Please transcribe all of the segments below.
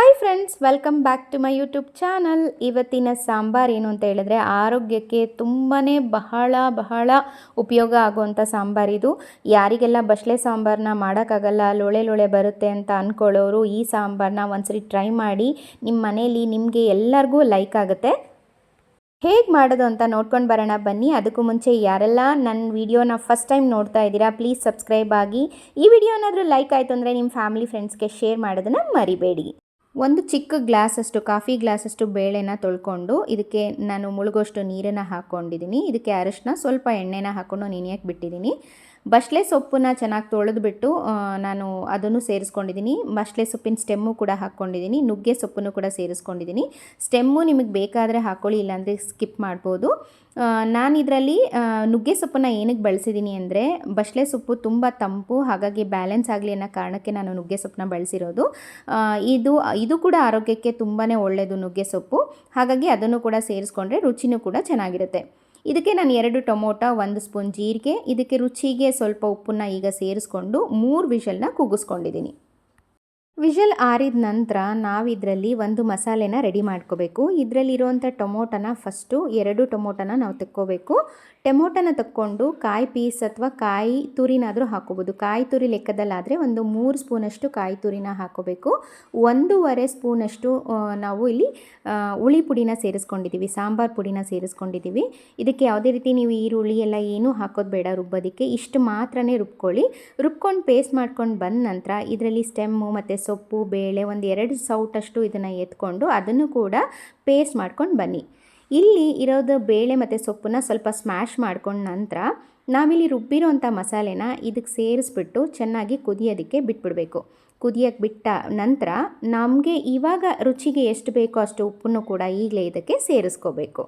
Hi friends welcome back to my YouTube channel ಇವತ್ತಿನ ಸಾಂಬಾರ್ ಏನು ಅಂತ ಹೇಳಿದ್ರೆ ಆರೋಗ್ಯಕ್ಕೆ ತುಂಬಾ ಬಹಳ ಬಹಳ ಉಪಯೋಗ ಆಗುವಂಥ ಸಾಂಬಾರ್ ಇದು. ಯಾರಿಗೆಲ್ಲ ಬಸ್ಲೆ ಸಾಂಬಾರನ್ನ ಮಾಡೋಕ್ಕಾಗಲ್ಲ, ಲೋಳೆ ಲೋಳೆ ಬರುತ್ತೆ ಅಂತ ಅಂದ್ಕೊಳ್ಳೋರು ಈ ಸಾಂಬಾರನ್ನ ಒಂದ್ಸರಿ ಟ್ರೈ ಮಾಡಿ ನಿಮ್ಮ ಮನೇಲಿ ನಿಮಗೆ ಎಲ್ಲರಿಗೂ ಲೈಕ್ ಆಗುತ್ತೆ. ಹೇಗೆ ಮಾಡೋದು ಅಂತ ನೋಡ್ಕೊಂಡು ಬರೋಣ ಬನ್ನಿ. ಅದಕ್ಕೂ ಮುಂಚೆ ಯಾರೆಲ್ಲ ನನ್ನ ವಿಡಿಯೋನ ಫಸ್ಟ್ ಟೈಮ್ ನೋಡ್ತಾ ಇದ್ದೀರಾ ಪ್ಲೀಸ್ ಸಬ್ಸ್ಕ್ರೈಬ್ ಆಗಿ. ಈ ವಿಡಿಯೋ ಏನಾದರೂ ಲೈಕ್ ಆಯಿತು ಅಂದರೆ ನಿಮ್ಮ ಫ್ಯಾಮಿಲಿ ಫ್ರೆಂಡ್ಸ್ಗೆ ಶೇರ್ ಮಾಡೋದನ್ನು ಮರಿಬೇಡಿ. ಒಂದು ಚಿಕ್ಕ ಗ್ಲಾಸಷ್ಟು, ಕಾಫಿ ಗ್ಲಾಸಷ್ಟು ಬೇಳೆನ ತೊಳ್ಕೊಂಡು ಇದಕ್ಕೆ ನಾನು ಮುಳುಗೋಷ್ಟು ನೀರನ್ನು ಹಾಕ್ಕೊಂಡಿದ್ದೀನಿ ಇದಕ್ಕೆ ಅರಶಿನ ಸ್ವಲ್ಪ ಎಣ್ಣೆನ ಹಾಕ್ಕೊಂಡು ನೆನೆಯಕ್ಕೆ ಬಿಟ್ಟಿದ್ದೀನಿ ಬಸ್ಲೆ ಸೊಪ್ಪನ್ನ ಚೆನ್ನಾಗಿ ತೊಳೆದುಬಿಟ್ಟು ನಾನು ಅದನ್ನು ಸೇರಿಸ್ಕೊಂಡಿದ್ದೀನಿ ಬಸ್ಲೆ ಸೊಪ್ಪಿನ ಸ್ಟೆಮ್ಮು ಕೂಡ ಹಾಕ್ಕೊಂಡಿದ್ದೀನಿ ನುಗ್ಗೆ ಸೊಪ್ಪನ್ನು ಕೂಡ ಸೇರಿಸ್ಕೊಂಡಿದ್ದೀನಿ ಸ್ಟೆಮ್ಮು ನಿಮಗೆ ಬೇಕಾದರೆ ಹಾಕ್ಕೊಳ್ಳಿ ಇಲ್ಲಾಂದರೆ ಸ್ಕಿಪ್ ಮಾಡ್ಬೋದು. ನಾನು ಇದರಲ್ಲಿ ನುಗ್ಗೆ ಸೊಪ್ಪನ್ನು ಏನಕ್ಕೆ ಬಳಸಿದ್ದೀನಿ ಅಂದರೆ, ಬಸ್ಲೆ ಸೊಪ್ಪು ತುಂಬ ತಂಪು, ಹಾಗಾಗಿ ಬ್ಯಾಲೆನ್ಸ್ ಆಗಲಿ ಅನ್ನೋ ಕಾರಣಕ್ಕೆ ನಾನು ನುಗ್ಗೆ ಸೊಪ್ಪನ್ನ ಬಳಸಿರೋದು. ಇದು ಇದು ಕೂಡ ಆರೋಗ್ಯಕ್ಕೆ ತುಂಬಾ ಒಳ್ಳೆಯದು ನುಗ್ಗೆ ಸೊಪ್ಪು. ಹಾಗಾಗಿ ಅದನ್ನು ಕೂಡ ಸೇರಿಸ್ಕೊಂಡ್ರೆ ರುಚಿನೂ ಕೂಡ ಚೆನ್ನಾಗಿರುತ್ತೆ. ಇದಕ್ಕೆ ನಾನು ಎರಡು ಟೊಮೊಟೊ, ಒಂದು ಸ್ಪೂನ್ ಜೀರಿಗೆ, ಇದಕ್ಕೆ ರುಚಿಗೆ ಸ್ವಲ್ಪ ಉಪ್ಪನ್ನ ಈಗ ಸೇರಿಸ್ಕೊಂಡು ಮೂರು ವಿಷಲ್ನ ಕೂಗಿಸ್ಕೊಂಡಿದ್ದೀನಿ ವಿಷಲ್ ಆರಿದ ನಂತರ ನಾವಿದರಲ್ಲಿ ಒಂದು ಮಸಾಲೆನ ರೆಡಿ ಮಾಡ್ಕೋಬೇಕು. ಇದರಲ್ಲಿರುವಂಥ ಟೊಮೊಟೊನ ಫಸ್ಟು ಎರಡು ಟೊಮೊಟೊನ ನಾವು ತಕ್ಕೋಬೇಕು. ಟೊಮೊಟೊನ ತಕ್ಕೊಂಡು ಕಾಯಿ ಪೀಸ್ ಅಥವಾ ಕಾಯಿ ತುರಿನಾದರೂ ಹಾಕೋಬೋದು. ಕಾಯಿ ತುರಿ ಲೆಕ್ಕದಲ್ಲಾದರೆ ಒಂದು ಮೂರು ಸ್ಪೂನಷ್ಟು ಕಾಯಿ ತುರಿನ ಹಾಕೋಬೇಕು. ಒಂದೂವರೆ ಸ್ಪೂನಷ್ಟು ನಾವು ಇಲ್ಲಿ ಹುಳಿ ಪುಡಿನ ಸೇರಿಸ್ಕೊಂಡಿದ್ದೀವಿ. ಸಾಂಬಾರು ಪುಡಿನ ಸೇರಿಸ್ಕೊಂಡಿದ್ದೀವಿ. ಇದಕ್ಕೆ ಯಾವುದೇ ರೀತಿ ನೀವು ಈರುಳ್ಳಿ ಎಲ್ಲ ಏನೂ ಹಾಕೋದು ಬೇಡ ರುಬ್ಬೋದಕ್ಕೆ. ಇಷ್ಟು ಮಾತ್ರನೇ ರುಬ್ಕೊಳ್ಳಿ. ರುಬ್ಕೊಂಡು ಪೇಸ್ಟ್ ಮಾಡ್ಕೊಂಡು ಬಂದ ನಂತರ ಇದರಲ್ಲಿ ಸ್ಟೆಮ್ಮು ಮತ್ತು ಸೊಪ್ಪು, ಬೇಳೆ ಒಂದು ಎರಡು ಸೌಟಷ್ಟು ಇದನ್ನು ಎತ್ಕೊಂಡು ಅದನ್ನು ಕೂಡ ಪೇಸ್ಟ್ ಮಾಡ್ಕೊಂಡು ಬನ್ನಿ. ಇಲ್ಲಿ ಇರೋದು ಬೇಳೆ ಮತ್ತು ಸೊಪ್ಪನ್ನ ಸ್ವಲ್ಪ ಸ್ಮ್ಯಾಶ್ ಮಾಡ್ಕೊಂಡ ನಂತರ ನಾವಿಲ್ಲಿ ರುಬ್ಬಿರೋಂಥ ಮಸಾಲೆನ ಇದಕ್ಕೆ ಸೇರಿಸ್ಬಿಟ್ಟು ಚೆನ್ನಾಗಿ ಕುದಿಯೋದಕ್ಕೆ ಬಿಟ್ಬಿಡಬೇಕು. ಕುದಿಯೋಕ್ಕೆ ಬಿಟ್ಟ ನಂತರ ನಮಗೆ ಇವಾಗ ರುಚಿಗೆ ಎಷ್ಟು ಬೇಕೋ ಅಷ್ಟು ಉಪ್ಪನ್ನು ಕೂಡ ಈಗಲೇ ಇದಕ್ಕೆ ಸೇರಿಸ್ಕೋಬೇಕು.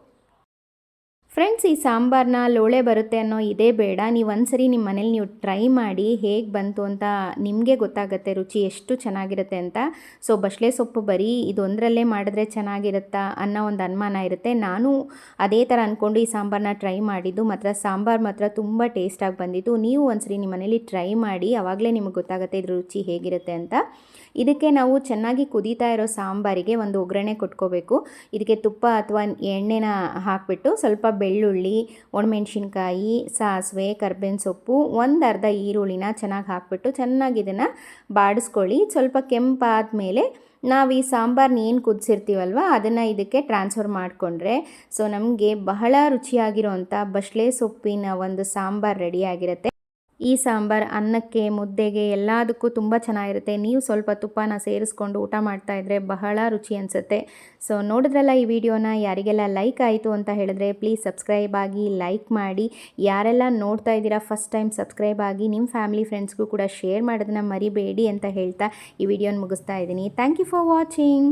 ಫ್ರೆಂಡ್ಸ್, ಈ ಸಾಂಬಾರನ್ನ ಲೋಳೆ ಬರುತ್ತೆ ಅನ್ನೋ ಇದೇ ಬೇಡ. ನೀವು ಒಂದ್ಸರಿ ನಿಮ್ಮ ಮನೇಲಿ ನೀವು ಟ್ರೈ ಮಾಡಿ, ಹೇಗೆ ಬಂತು ಅಂತ ನಿಮಗೆ ಗೊತ್ತಾಗುತ್ತೆ. ರುಚಿ ಎಷ್ಟು ಚೆನ್ನಾಗಿರುತ್ತೆ ಅಂತ. ಸೊ, ಬಸಳೆ ಸೊಪ್ಪು ಬರೀ ಇದೊಂದರಲ್ಲೇ ಮಾಡಿದ್ರೆ ಚೆನ್ನಾಗಿರುತ್ತಾ ಅನ್ನೋ ಒಂದು ಅನುಮಾನ ಇರುತ್ತೆ. ನಾನು ಅದೇ ಥರ ಅಂದ್ಕೊಂಡು ಈ ಸಾಂಬಾರನ್ನ ಟ್ರೈ ಮಾಡಿದ್ದು, ಮಾತ್ರ ಸಾಂಬಾರು ಮಾತ್ರ ತುಂಬ ಟೇಸ್ಟಾಗಿ ಬಂದಿತ್ತು. ನೀವು ಒಂದ್ಸರಿ ನಿಮ್ಮ ಮನೇಲಿ ಟ್ರೈ ಮಾಡಿ ಆವಾಗಲೇ ನಿಮಗೆ ಗೊತ್ತಾಗುತ್ತೆ ಇದ್ರ ರುಚಿ ಹೇಗಿರುತ್ತೆ ಅಂತ. ಇದಕ್ಕೆ ನಾವು ಚೆನ್ನಾಗಿ ಕುದೀತಾ ಇರೋ ಸಾಂಬಾರಿಗೆ ಒಂದು ಒಗ್ಗರಣೆ ಕೊಟ್ಕೋಬೇಕು. ಇದಕ್ಕೆ ತುಪ್ಪ ಅಥವಾ ಎಣ್ಣೆನ ಹಾಕಿಬಿಟ್ಟು ಸ್ವಲ್ಪ ಬೆಳ್ಳುಳ್ಳಿ, ಒಣಮೆಣ್ಸಿನ್ಕಾಯಿ, ಸಾಸಿವೆ, ಕರ್ಬೇವಿನ ಸೊಪ್ಪು, ಒಂದು ಅರ್ಧ ಈರುಳ್ಳಿನ ಚೆನ್ನಾಗಿ ಹಾಕ್ಬಿಟ್ಟು ಚೆನ್ನಾಗಿ ಇದನ್ನು ಬಾಡಿಸ್ಕೊಳ್ಳಿ. ಸ್ವಲ್ಪ ಕೆಂಪಾದ ಮೇಲೆ ನಾವು ಈ ಸಾಂಬಾರನ್ನ ಏನು ಕುದಿಸಿರ್ತೀವಲ್ವ, ಅದನ್ನು ಇದಕ್ಕೆ ಟ್ರಾನ್ಸ್ಫರ್ ಮಾಡಿಕೊಂಡ್ರೆ. ಸೊ ನಮಗೆ ಬಹಳ ರುಚಿಯಾಗಿರೋವಂಥ ಬಸ್ಳೆ ಸೊಪ್ಪಿನ ಒಂದು ಸಾಂಬಾರು ರೆಡಿಯಾಗಿರುತ್ತೆ ಈ ಸಾಂಬಾರು, ಅನ್ನಕ್ಕೆ, ಮುದ್ದೆಗೆ ಎಲ್ಲದಕ್ಕೂ ತುಂಬ ಚೆನ್ನಾಗಿರುತ್ತೆ. ನೀವು ಸ್ವಲ್ಪ ತುಪ್ಪನ ಸೇರಿಸ್ಕೊಂಡು ಊಟ ಮಾಡ್ತಾ ಇದ್ರೆ ಬಹಳ ರುಚಿ ಅನಿಸುತ್ತೆ. ಸೊ ನೋಡಿದ್ರಲ್ಲ ಈ ವಿಡಿಯೋನ? ಯಾರಿಗೆಲ್ಲ ಲೈಕ್ ಆಯಿತು ಅಂತ ಹೇಳಿದ್ರೆ ಪ್ಲೀಸ್ ಸಬ್ಸ್ಕ್ರೈಬ್ ಆಗಿ ಲೈಕ್ ಮಾಡಿ. ಯಾರೆಲ್ಲ ನೋಡ್ತಾ ಇದ್ದೀರಾ ಫಸ್ಟ್ ಟೈಮ್ ಸಬ್ಸ್ಕ್ರೈಬ್ ಆಗಿ ನಿಮ್ಮ ಫ್ಯಾಮಿಲಿ ಫ್ರೆಂಡ್ಸ್ಗೂ ಕೂಡ ಶೇರ್ ಮಾಡೋದನ್ನ ಮರಿಬೇಡಿ ಅಂತ ಹೇಳ್ತಾ ಈ ವಿಡಿಯೋನ ಮುಗಿಸ್ತಾ ಇದ್ದೀನಿ. Thank you for watching